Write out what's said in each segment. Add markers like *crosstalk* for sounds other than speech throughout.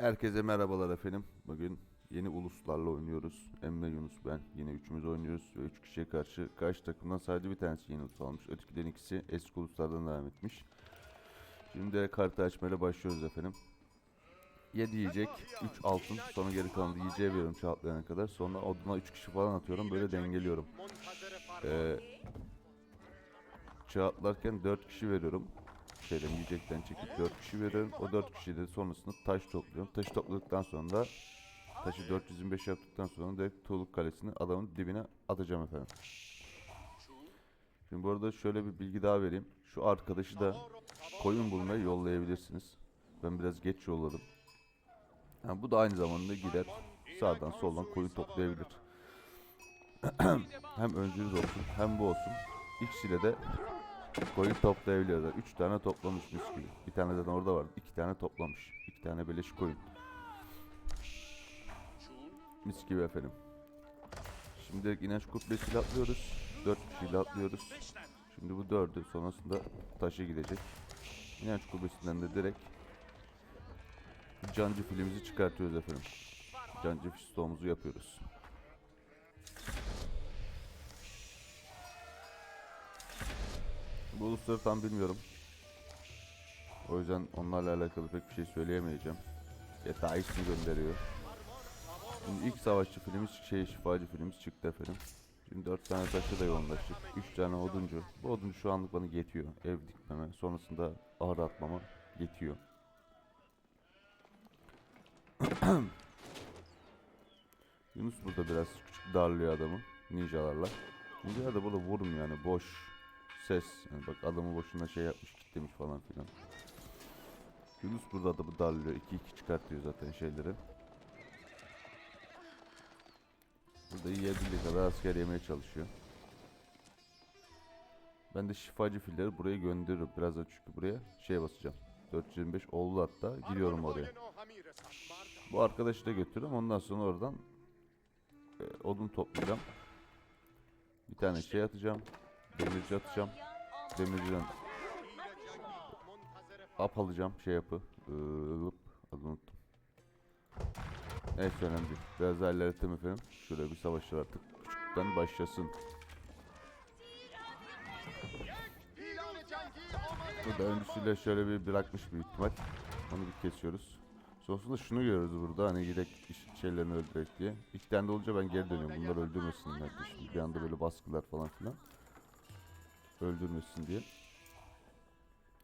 Herkese merhabalar efendim. Bugün yeni uluslarla oynuyoruz. Emre Yunus ben. Yine üçümüz oynuyoruz ve üç kişiye karşı karşı takımdan sadece bir tanesi yeni ulus almış. Ötekilerin ikisi eski uluslardan devam etmiş. Şimdi de kartı açmayla başlıyoruz efendim. 7 yiyecek, 3 altın, sonra geri kalanı yiyeceğe veriyorum çağatlayana kadar. Sonra oduna 3 kişi falan atıyorum, böyle dengeliyorum. Ee, çağatlarken 4 kişi veriyorum. Şeyden yiyecekten çekip 4 kişi veriyorum. O 4 kişi de sonrasında taş topluyorum. Taşı topladıktan sonra da taşı 425 yaptıktan sonra direkt Tuğluk Kalesi'ni adamın dibine atacağım efendim. Şimdi bu arada şöyle bir bilgi daha vereyim. Şu arkadaşı da koyun bulmaya yollayabilirsiniz. Ben biraz geç yolladım. Yani bu da aynı zamanda gider sağdan soldan koyun toplayabilir. *clears throat* hem öncülüz olsun hem bu olsun. İkisiyle de koyun toplayabiliyorlar. Üç tane toplamış gibi. Bir tane zaten orada vardı. İki tane toplamış. İki tane beleş koyun. Mis gibi efendim. Şimdi inanç kubbesiyle atlıyoruz. Dört kişiyle atlıyoruz. Şimdi bu dördü sonrasında taşa gidecek. İnanç kubbesinden de direkt cancı filimizi çıkartıyoruz efendim. Cancı fistoğumuzu yapıyoruz. Bu ulusları tam bilmiyorum. O yüzden onlarla alakalı pek bir şey söyleyemeyeceğim. Ya ismi gönderiyor. Şimdi ilk savaşçı filmimiz, şey şifacı filmimiz çıktı efendim. Şimdi 4 tane taşı da yoğunlaştık. 3 tane oduncu. Bu oduncu şu anlık bana yetiyor. Ev dikmeme, sonrasında ahır atmama yetiyor. *coughs* Yunus burada biraz küçük darlıyor adamı ninjalarla. Ninjalar da burada vurmuyor yani boş ses. Yani bak adamı boşuna şey yapmış kitlemiş falan filan. Yunus burada adamı darlıyor. 2-2 çıkartıyor zaten şeyleri. Burada yiyebildiği kadar asker yemeye çalışıyor. Ben de şifacı filleri buraya gönderiyorum. Birazdan çünkü buraya şey basacağım. 425 oldu hatta. Gidiyorum oraya. Bu arkadaşı da götürüyorum. Ondan sonra oradan e, odun toplayacağım. Bir tane şey atacağım. Demirci atacağım. Demirciden ap alacağım. Şey yapı. Ee, adını unuttum. Efendim. Şuraya bir savaşlar artık küçükten başlasın. Burada öncüsüyle şöyle bir bırakmış büyük ihtimal. Onu bir kesiyoruz. Sonrasında şunu görüyoruz burada hani gidek şeylerini öldürek diye. Tane de olunca ben geri dönüyorum. Bunlar öldürmesinler. Şimdi bir anda böyle baskılar falan filan. Öldürmesin diye.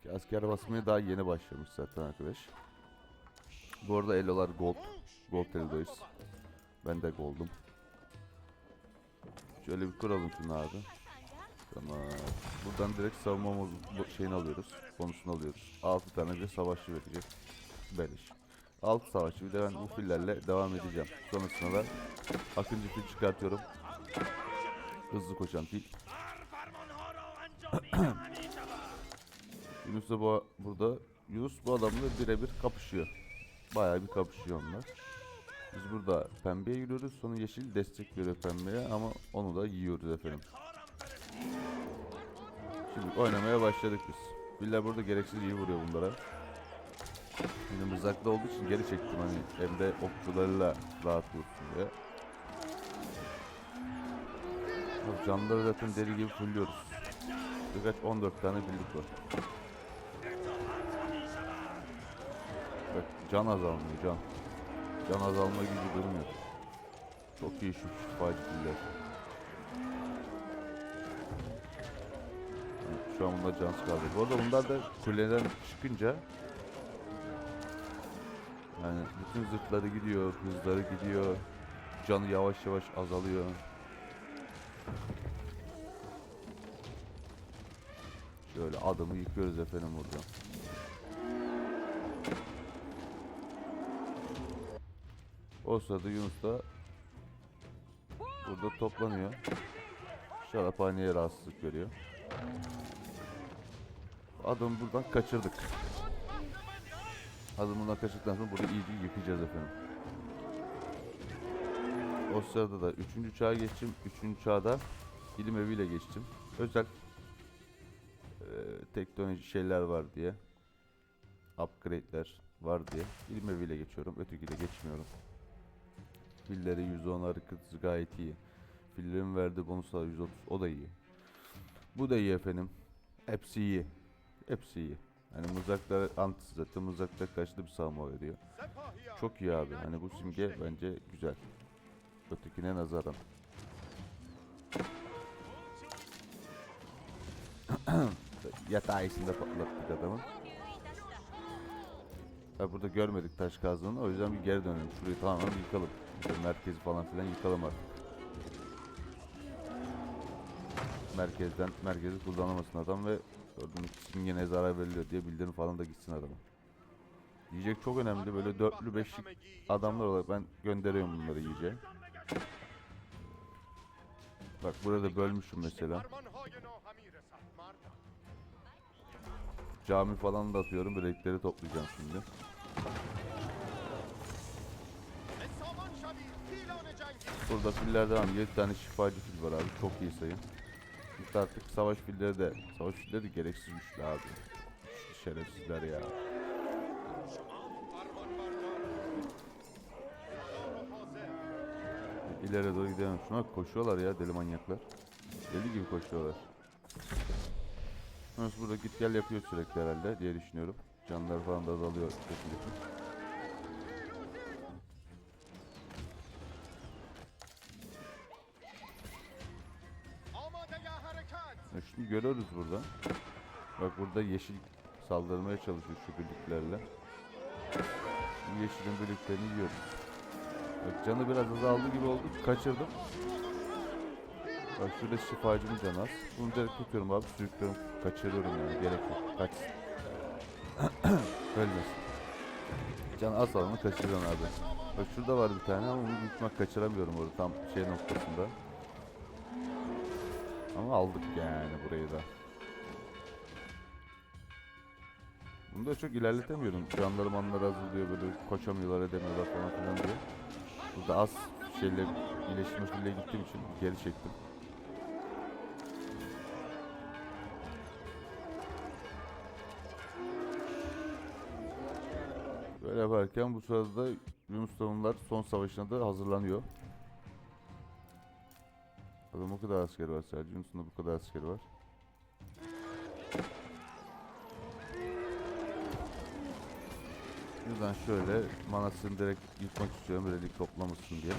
Ki asker basmaya daha yeni başlamış zaten arkadaş. Bu arada elolar gold. Gold eldayız. Ben de gold'um. Şöyle bir kuralım şunu abi. Tamam. Buradan direkt savunma şeyini alıyoruz. Bonusunu alıyoruz. 6 tane de savaşçı verecek. Beleş. 6 savaşçı bir de ben bu fillerle devam edeceğim. Sonrasında da Akıncı fil çıkartıyorum. Hızlı koşan fil. *clears throat* Yunus da bu, burada. Yunus bu adamla birebir kapışıyor. Bayağı bir kapışıyor onlar. Biz burada pembeye giriyoruz. Sonra yeşil destek veriyor pembeye ama onu da yiyoruz efendim. Şimdi oynamaya başladık biz. Villa burada gereksiz iyi vuruyor bunlara. Yine mızraklı olduğu için geri çektim hani hem de okçularıyla rahat vursun diye. Camları zaten deli gibi fulluyoruz. Birkaç 14 tane birlik var. Bak can azalmıyor can. Can azalma gücü durmuyor. Çok iyi şu şifacı filler. Yani Şu an bunlar can kaldı. Bu arada bunlar da kuleden çıkınca yani bütün zırhları gidiyor, hızları gidiyor. Canı yavaş yavaş azalıyor. Şöyle adamı yıkıyoruz efendim burada. O sırada Yunus da burada toplanıyor. Şaraphaneye rahatsızlık veriyor. Adamı buradan kaçırdık. Adamı buradan kaçırdıktan sonra burayı iyice yıkayacağız efendim. O sırada da 3. çağa geçtim. 3. çağda ilim eviyle geçtim. Özel teknoloji şeyler var diye. Upgrade'ler, var diye. İlim eviyle geçiyorum. Ötekiyle geçmiyorum. Filleri 110 hareketi gayet iyi. Fillerin verdiği bonuslar 130 o da iyi. Bu da iyi efendim. Hepsi iyi. Hepsi iyi. Hani mızraklar antisi zaten mızraklar karşıda bir savunma veriyor. Çok iyi abi. Hani bu simge bence güzel. Ötekine nazaran. *clears throat* Yatağı içinde patlattık adamı. Ha burada görmedik taş kazdığını o yüzden bir geri dönelim. Şurayı tamamen yıkalım. Merkezi falan filan yıkalım artık. Merkezden merkezi kullanamasın adam ve gördüğünüz simgene zarar veriliyor diye bildirim falan da gitsin adama. Yiyecek çok önemli. Böyle dörtlü beşlik adamlar olarak ben gönderiyorum bunları yiyeceğe. Bak burada bölmüşüm mesela. Cami falan da atıyorum. Bilekleri toplayacağım şimdi. Burada filler devam. 7 tane şifacı fil var abi. Çok iyi sayın. Biz artık savaş filleri de. Savaş filleri de gereksiz güçlü abi. Şerefsizler ya. İleri doğru gidelim. Şuna koşuyorlar ya deli manyaklar. Deli gibi koşuyorlar. Nasıl burada git gel yapıyor sürekli herhalde diye düşünüyorum. Canlar falan da azalıyor. kesin kesin. Ya şimdi görüyoruz burada. Bak burada yeşil saldırmaya çalışıyor şu birliklerle. Bu yeşilin birliklerini yiyoruz. Bak canı biraz azaldı gibi oldu. Kaçırdım. Bak şurada şifacının canı az. Bunu direkt tutuyorum abi sürüklüyorum. Kaçırıyorum yani gerek yok. Kaç. *coughs* Ölmesin. Can az alanı kaçırıyorum abi. Bak şurada var bir tane ama büyük ihtimal kaçıramıyorum orada tam şey noktasında. Ama aldık yani burayı da. Bunu da çok ilerletemiyorum. Canlarım anlar azalıyor böyle koşamıyorlar edemiyorlar falan filan diye. Burada az şeyle iyileşme fille gittiğim için geri çektim. Böyle yaparken bu sırada Yunus Davunlar son savaşına da hazırlanıyor. Adam o kadar asker var sadece. Yunus'un bu kadar askeri var. Şuradan şöyle manasını direkt yıkmak istiyorum. Relik toplamasın diye.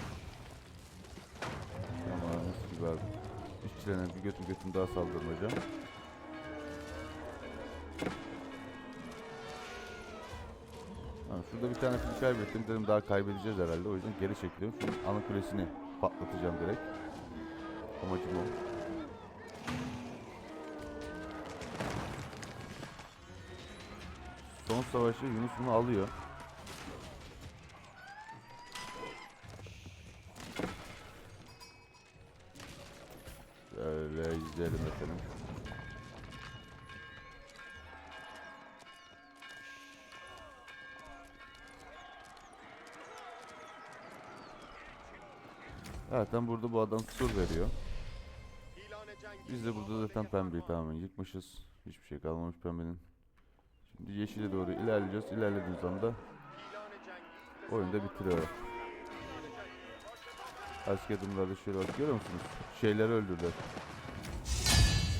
Ama nasıl abi. İşçilerine bir götüm götüm daha saldırmayacağım. Şurada bir tane fil kaybettim. Dedim daha kaybedeceğiz herhalde. O yüzden geri çekiliyorum. Şimdi ana kulesini patlatacağım direkt. Amacım o. Son savaşı Yunus bunu alıyor. Şöyle izleyelim efendim. Zaten burada bu adam sur veriyor. Biz de burada zaten pembeyi tamamen yıkmışız. Hiçbir şey kalmamış pembenin. Şimdi yeşile doğru ilerleyeceğiz. İlerlediğimiz anda oyunu da bitiriyor. Asker adımlarda şöyle bak görüyor musunuz? Şeyleri öldürdüler.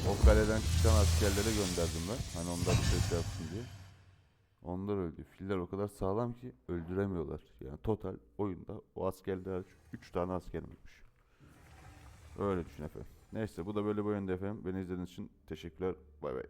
O kaleden çıkan askerlere gönderdim ben. Hani onlar bir şey yapsın diye. Onlar öldü. Filler o kadar sağlam ki öldüremiyorlar. Yani total oyunda o askerler 3 tane asker ölmüş. Öyle düşün efendim. Neyse bu da böyle bir oyundu efendim. Beni izlediğiniz için teşekkürler. Bay bay.